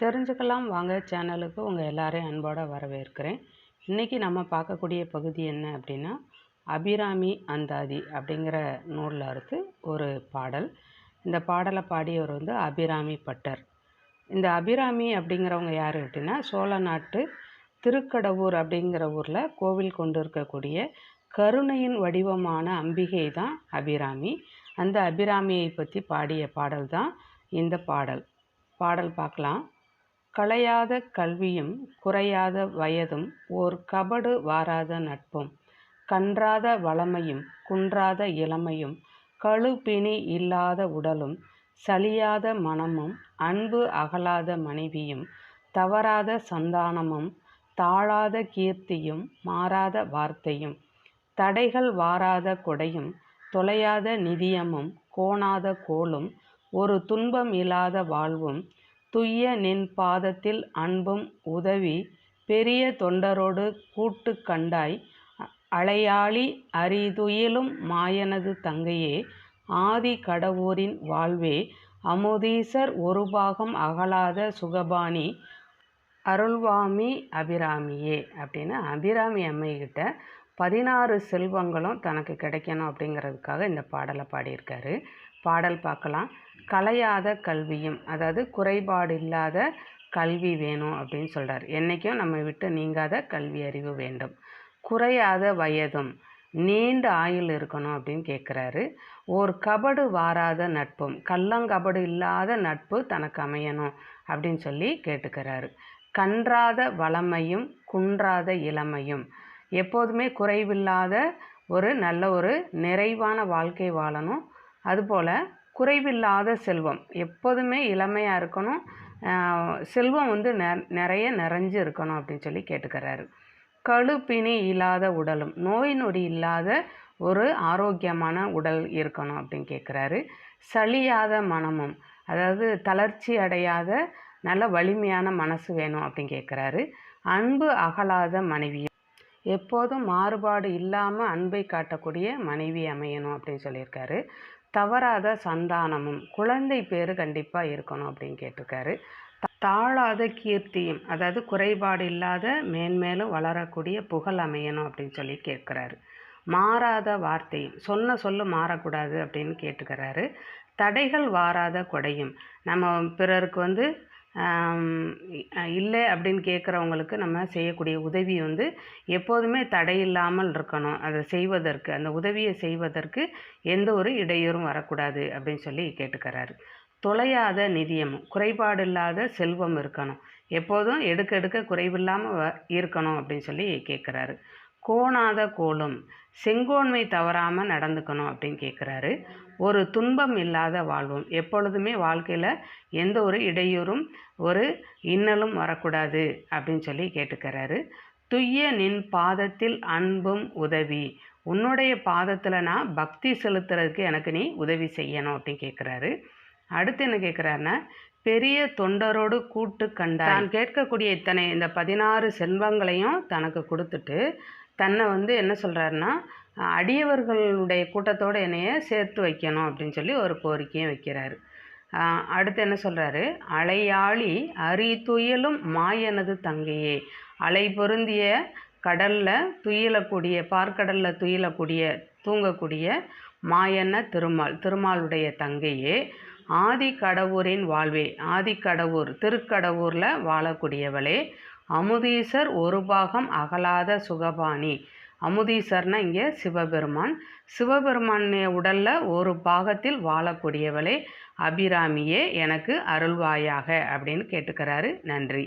தெரிஞ்சுக்கலாம். வாங்க சேனலுக்கு உங்கள் எல்லாரையும் அன்போடு வரவேற்கிறேன். இன்றைக்கி நம்ம பார்க்கக்கூடிய பகுதி என்ன அப்படின்னா அபிராமி அந்தாதி அப்படிங்கிற நூலில் இருந்து ஒரு பாடல். இந்த பாடலை பாடியவர் வந்து அபிராமி பட்டர். இந்த அபிராமி அப்படிங்கிறவங்க யார் அப்படின்னா சோழ நாட்டு திருக்கடவூர் அப்படிங்கிற ஊரில் கோவில் கொண்டு இருக்கக்கூடிய கருணையின் வடிவமான அம்பிகை தான் அபிராமி. அந்த அபிராமியை பற்றி பாடிய பாடல் தான் இந்த பாடல். பாடல் பார்க்கலாம். களையாத கல்வியும் குறையாத வயதும் ஓர் கபடு வாராத நட்பும் கன்றாத வளமையும் குன்றாத இளமையும் கழுப்பிணி இல்லாத உடலும் சலியாத மனமும் அன்பு அகலாத மனைவியும் தவறாத சந்தானமும் தாழாத கீர்த்தியும் மாறாத வார்த்தையும் தடைகள் வாராத கொடையும் தொலையாத நிதியமும் கோணாத கோலும் ஒரு துன்பம் இல்லாத வாழ்வும் துய்ய நின் பாதத்தில் அன்பும் உதவி பெரிய தொண்டரோடு கூட்டு கண்டாய். அலையாளி அரிதுயிலும் மாயனது தங்கையே ஆதி கடவுரின் வாழ்வே அமுதீசர் ஒரு பாகம் அகலாத சுகபாணி அருள்வாமி அபிராமியே அப்படின்னு அபிராமி அம்மைகிட்ட பதினாறு செல்வங்களும் தனக்கு கிடைக்கணும் அப்படிங்கிறதுக்காக இந்த பாடலை பாடியிருக்காரு. பாடல் பார்க்கலாம். கலையாத கல்வியும் அதாவது குறைபாடு இல்லாத கல்வி வேணும் அப்படின்னு சொல்கிறார் என்றைக்கும் நம்ம விட்டு நீங்காத கல்வி அறிவு வேண்டும். குறையாத வயதும் நீண்ட ஆயுள் இருக்கணும் அப்படின்னு கேட்குறாரு ஒரு கபடு வாராத நட்பும் கள்ளங்கபடு இல்லாத நட்பு தனக்கு அமையணும் அப்படின்னு சொல்லி கேட்டுக்கிறாரு. கன்றாத வளமையும் குன்றாத இளமையும் எப்போதுமே குறைவில்லாத ஒரு நல்ல ஒரு நிறைவான வாழ்க்கை வாழணும். அதுபோல் குறைவில்லாத செல்வம். எப்போதுமே இளமையாக இருக்கணும். செல்வம் வந்து நெ நிறைய நிறைஞ்சு இருக்கணும் அப்படின்னு சொல்லி கேட்டுக்கிறாரு. கழுப்பிணி இல்லாத உடலும் நோய் நொடி இல்லாத ஒரு ஆரோக்கியமான உடல் இருக்கணும் அப்படின்னு கேட்குறாரு. சளியாத மனமும் அதாவது தளர்ச்சி அடையாத நல்ல வலிமையான மனசு வேணும் அப்படின்னு கேட்குறாரு. அன்பு அகலாத மனைவி எப்போதும் மாறுபாடு இல்லாமல் அன்பை காட்டக்கூடிய மனைவி அமையணும் அப்படின்னு சொல்லியிருக்காரு. தவறாத சந்தானமும் குழந்தை பேர் கண்டிப்பாக இருக்கணும் அப்படின்னு கேட்டிருக்காரு. தாழாத கீர்த்தியும் அதாவது குறைபாடு இல்லாத மேன்மேலும் வளரக்கூடிய புகழ் அமையணும் அப்படின்னு சொல்லி கேட்குறாரு. மாறாத வார்த்தையும் சொன்ன சொல்லு மாறக்கூடாது அப்படின்னு கேட்டுக்கிறாரு. தடைகள் வாராத கொடையும் நம்ம பிறருக்கு வந்து இல்லை அப்படின்னு கேட்குறவங்களுக்கு நம்ம செய்யக்கூடிய உதவி வந்து எப்போதுமே தடையில்லாமல் இருக்கணும். அதை செய்வதற்கு அந்த உதவியை செய்வதற்கு எந்த ஒரு இடையூறும் வரக்கூடாது அப்படின்னு சொல்லி கேட்டுக்கிறாரு. தொலையாத நிதியமும் குறைபாடு இல்லாத செல்வம் இருக்கணும். எப்போதும் எடுக்க எடுக்க குறைவில்லாமல் இருக்கணும் அப்படின்னு சொல்லி கேட்குறாரு. கோணாத கோலும் செங்கோன்மை தவறாமல் நடந்துக்கணும் அப்படின்னு கேட்குறாரு ஒரு துன்பம் இல்லாத வாழ்வும் எப்பொழுதுமே வாழ்க்கையில் எந்த ஒரு இடையூறும் ஒரு இன்னலும் வரக்கூடாது அப்படின்னு சொல்லி கேட்டுக்கிறாரு. துய்ய நின் பாதத்தில் அன்பும் உதவி. உன்னுடைய பாதத்தில் நான் பக்தி செலுத்துறதுக்கு எனக்கு நீ உதவி செய்யணும் அப்படின்னு கேட்குறாரு அடுத்து என்ன கேட்குறாருன்னா பெரிய தொண்டரோடு கூட்டு கண்டான் தான் கேட்கக்கூடிய இத்தனை இந்த பதினாறு செல்வங்களையும் தனக்கு கொடுத்துட்டு தன்னை வந்து என்ன சொல்கிறாருன்னா அடியவர்களுடைய கூட்டத்தோடு என்னைய சேர்த்து வைக்கணும் அப்படின்னு சொல்லி ஒரு கோரிக்கையும் வைக்கிறாரு. அடுத்து என்ன சொல்கிறாரு அலையாளி அரி துயலும் மாயனது தங்கையே. அலை பொருந்திய கடலில் துயிலக்கூடிய பார்க்கடலில் துயிலக்கூடிய தூங்கக்கூடிய மாயன்ன திருமால் திருமாலுடைய தங்கையே. ஆதி கடவுரின் வாழ்வே ஆதி கடவுர் திருக்கடவுரில் வாழக்கூடியவளே. அமுதீசர் ஒரு பாகம் அகலாத சுகபாணி. அமுதீசர்னா இங்கே சிவபெருமான். சிவபெருமானே உடலில் ஒரு பாகத்தில் வாழக்கூடியவளே அபிராமியே எனக்கு அருள்வாயாக அப்படின்னு கேட்டுக்கிறாரு. நன்றி.